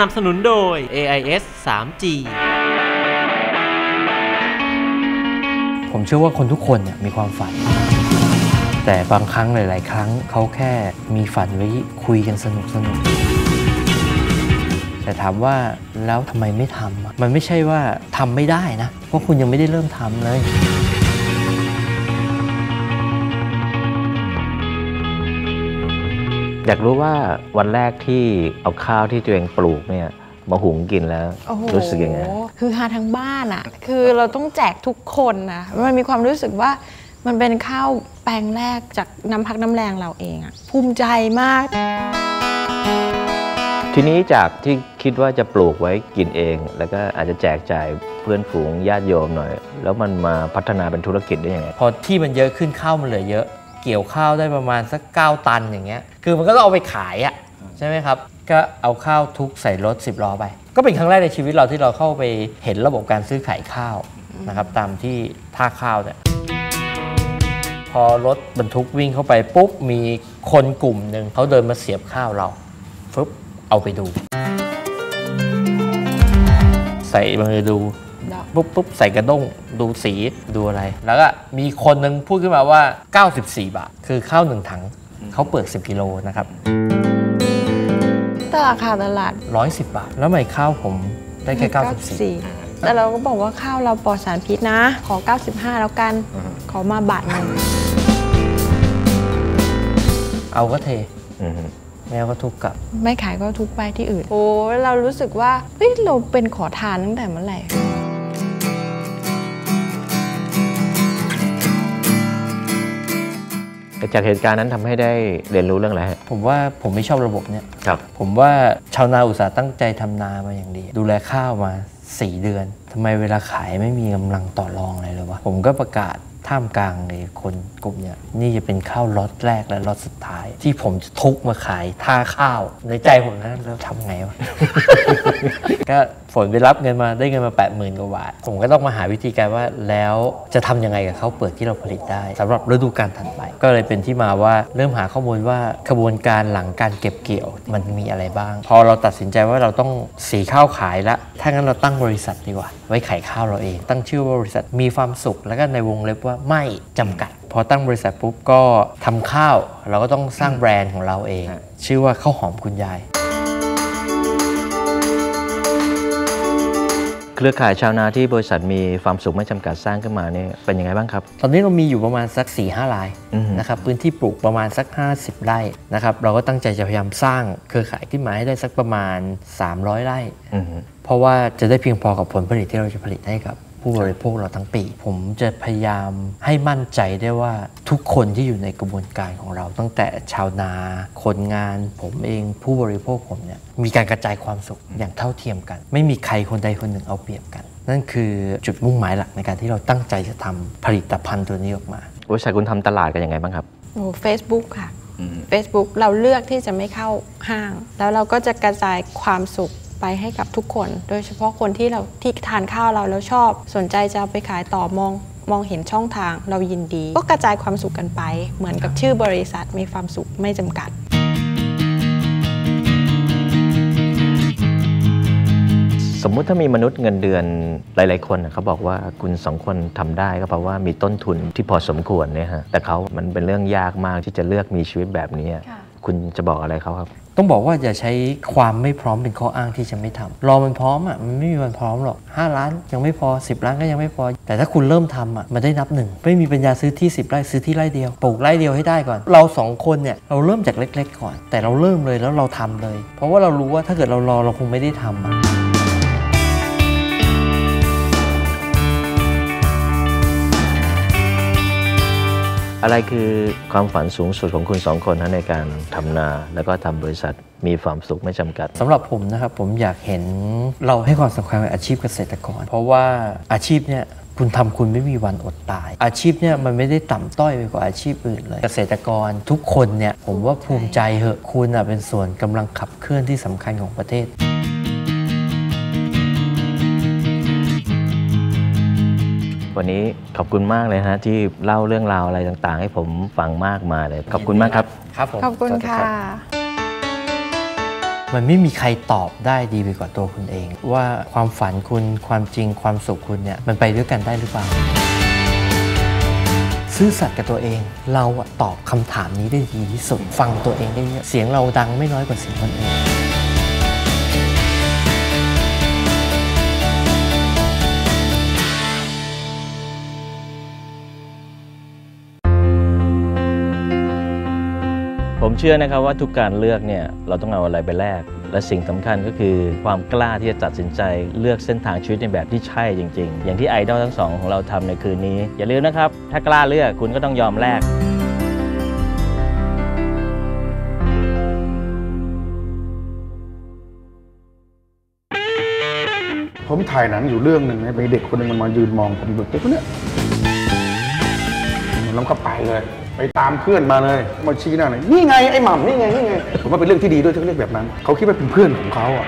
นับสนุนโดย AIS 3G ผมเชื่อว่าคนทุกคนเนี่ยมีความฝัน แต่บางครั้งหลาย ๆ ครั้งเขาแค่มีฝันไว้คุยกันสนุกสนุกแต่ถามว่าแล้วทำไมไม่ทำมันไม่ใช่ว่าทำไม่ได้นะ เพราะคุณยังไม่ได้เริ่มทำเลย อยากรู้ว่าวันแรกที่เอาข้าวที่ตัวเองปลูกเนี่ยมาหุงกินแล้วโอ้โหรู้สึกยังไงคือหาทั้งบ้านอะคือเราต้องแจกทุกคนนะมันมีความรู้สึกว่ามันเป็นข้าวแปลงแรกจากน้ำพักน้ำแรงเราเองอะภูมิใจมาก ทีนี้จากที่คิดว่าจะปลูกไว้กินเอง แล้วก็อาจจะแจกจ่ายเพื่อนฝูงญาติโยมหน่อย แล้วมันมาพัฒนาเป็นธุรกิจได้ยังไงพอที่มันเยอะขึ้นข้าวมันเหลือเยอะ เกี่ยวข้าวได้ประมาณสัก9ตันอย่างเงี้ย คือมันก็ต้องเอาไปขายอะใช่ไหมครับ ก็เอาข้าวทุกใส่รถ 10ล้อไป ก็เป็นครั้งแรกในชีวิตเราที่เราเข้าไปเห็นระบบการซื้อขายข้าวนะครับตามที่ท่าข้าวเนี่ยพอรถบรรทุกวิ่งเข้าไปปุ๊บมีคนกลุ่มหนึ่งเขาเดินมาเสียบข้าวเราฟึบเอาไปดู ใส่มาดู ปุ๊บปุ๊บใส่กระด้งดูสีดูอะไร แล้วก็มีคนหนึ่งพูดขึ้นมาว่า 94 บาท คือข้าวหนึ่งถังเขาเปิด10กิโลนะครับแต่ราคาตลาด 110 บาท แล้วทำไมข้าวผมได้แค่94 94 แต่เราก็บอกว่าข้าวเราปลอดสารพิษนะ ขอ 95 แล้วกัน ขอมาบาทหนึ่งเอาก็เทอือฮึแม่ก็ทุกกลับ ไม่ขายก็ทุกไปที่อื่น โอ้เรารู้สึกว่าเฮ้ยเราเป็นขอทานตั้งแต่เมื่อไหร่ จากเหตุการณ์นั้นทำให้ได้เรียนรู้เรื่องอะไรฮะผมว่าผมไม่ชอบระบบเนี่ยครับผมว่าชาวนาอุตสาห์ตั้งใจทำนามาอย่างดี ดูแลข้าวมา 4 เดือนทำไมเวลาขายไม่มีกำลังต่อรองอะไรเลยวะผมก็ประกาศ ท่ามกลางในคนกลุ่มเนี่ยนี่จะเป็นข้าวล็อตแรกและล็อตสุดท้าย ที่ผมจะทุกมาขายท่าข้าว ในใจผมนะแล้วทำไงวะ ก็ฝนไปรับเงินมาได้เงินมา 8 0,000กว่าบาท ผมก็ต้องมาหาวิธีการว่าแล้วจะทำยังไงกับข้าวเปลือกที่เราผลิตได้สำหรับฤดูกาลถัดไป ก็เลยเป็นที่มาว่าเริ่มหาข้อมูลว่าขบวนการหลังการเก็บเกี่ยวมันมีอะไรบ้าง พอเราตัดสินใจว่าเราต้องสีข้าวขายละถ้างั้นเราตั้งบริษัทดีกว่า ไว้ขายข้าวเราเอง ตั้งชื่อว่าบริษัทมีความสุขแล้วก็ในวงเล็บว่าไม่จำกัด พอตั้งบริษัทปุ๊บก็ทำข้าว เราก็ต้องสร้างแบรนด์ของเราเอง ชื่อว่าข้าวหอมคุณยาย เครือข่ายชาวนาที่บริษัทมีความสุขไม่จำกัดสร้างขึ้นมาเนี่ยเป็นยังไงบ้างครับ ตอนนี้เรามีอยู่ประมาณสัก4ี่ห้าลายอือฮึนะครับพื้นที่ปลูกประมาณสัก 50 ไร่นะครับเราก็ตั้งใจจะพยายามสร้างเครือข่ายขึ้นมาให้ได้สักประมาณ 300 ไร่อือฮึเพราะว่าจะได้เพียงพอกับผลผลิตที่เราจะผลิตให้กับ ผู้บริโภคเราทั้งปี ผมจะพยายามให้มั่นใจได้ว่าทุกคนที่อยู่ในกระบวนการของเรา ตั้งแต่ชาวนา คนงาน ผมเองผู้บริโภคผมเนี่ยมีการกระจายความสุขอย่างเท่าเทียมกัน ไม่มีใครคนใดคนหนึ่งเอาเปรียบกัน นั่นคือจุดมุ่งหมายหลักในการที่เราตั้งใจจะทำผลิตภัณฑ์ตัวนี้ออกมาบริษัทคุณทำตลาดกันยังไงบ้างครับโอ้เฟซบุ๊กค่ะ Facebook เราเลือกที่จะไม่เข้าห้าง แล้วเราก็จะกระจายความสุข ไปให้กับทุกคน โดยเฉพาะคนที่เราที่ทานข้าวเราแล้วชอบ สนใจจะเอาไปขายต่อมองมองเห็นช่องทางเรายินดี ก็กระจายความสุขกันไป เหมือนกับชื่อบริษัทมีความสุขไม่จำกัดสมมุติถ้ามีมนุษย์เงินเดือนหลาย ๆ คนน่ะเขาบอกว่าคุณสองคนทำได้ก็เพราะว่ามีต้นทุนที่พอสมควรเนี่ยฮะแต่เขามันเป็นเรื่องยากมากที่จะเลือกมีชีวิตแบบนี้ค่ะคุณจะบอกอะไรเขาครับ ต้องบอกว่าอย่าใช้ความไม่พร้อมเป็นข้ออ้างที่จะไม่ทำรอมันพร้อมอะมันไม่มีวันพร้อมหรอก5ล้านยังไม่พอ 10 ล้านก็ยังไม่พอ แต่ถ้าคุณเริ่มทำอะมันได้นับหนึ่งไม่มีปัญญาซื้อที่ 10ไร่ซื้อที่ไร่เดียวปลูกไร่เดียวให้ได้ก่อน เราสองคนเนี่ยเราเริ่มจากเล็ก ๆ ก่อน แต่เราเริ่มเลยแล้วเราทำเลย เพราะว่าเรารู้ว่าถ้าเกิดเรารอเราคงไม่ได้ทำอะ อะไรคือความฝันสูงสุดของคุณสองคนนะในการทำนา แล้วก็ทำบริษัทมีความสุขไม่จำกัดสำหรับผมนะครับผมอยากเห็นเราให้ความสำคัญกับอาชีพเกษตรกร เพราะว่าอาชีพเนี่ยคุณทำคุณไม่มีวันอดตาย อาชีพเนี่ยมันไม่ได้ต่ำต้อยไปกว่าอาชีพอื่นเลย เกษตรกรทุกคนเนี่ยผมว่าภูมิใจเหอะคุณอะเป็นส่วนกำลังขับเคลื่อนที่สำคัญของประเทศ วันนี้ขอบคุณมากเลยฮะที่เล่าเรื่องราวอะไรต่างๆ ให้ผมฟังมากมายเลยขอบคุณมากครับครับผมขอบคุณสวัสดีค่ะรับมันไม่มีใครตอบได้ดีไปกว่าตัวคุณเอง ว่าความฝันคุณความจริงความสุขคุณเนี่ยมันไปด้วยกันได้หรือเปล่า ซื่อสัตย์กับตัวเอง เราอะตอบคำถามนี้ได้ดีที่สุดฟังตัวเองได้เยอะเสียงเราดังไม่น้อยกว่าเสียงคนอื่น ผมเชื่อนะครับว่าทุกการเลือกเนี่ยเราต้องเอาอะไรไปแลกและสิ่งสำคัญก็คือความกล้าที่จะตัดสินใจเลือกเส้นทางชีวิตในแบบที่ใช่จริง ๆ อย่างที่ไอดอลทั้งสองของเราทำในคืนนี้ อย่าลืมนะครับ ถ้ากล้าเลือกคุณก็ต้องยอมแลกผมถ่ายหนังอยู่เรื่องหนึ่งนะมีเด็กคนหนึ่งมันมายืนมองผมแบบเด็กคนเนี้ย แล้วก็ไปเลย ไปตามเพื่อนมาเลย มาชี้หน้าเลยนี่ไงไอ้หม่ำนี่ไงนี่ไงผมว่าเป็นเรื่องที่ดีด้วยที่เขาเรียกแบบนั้น เขาคิดว่าเป็นเพื่อนของเขาอะ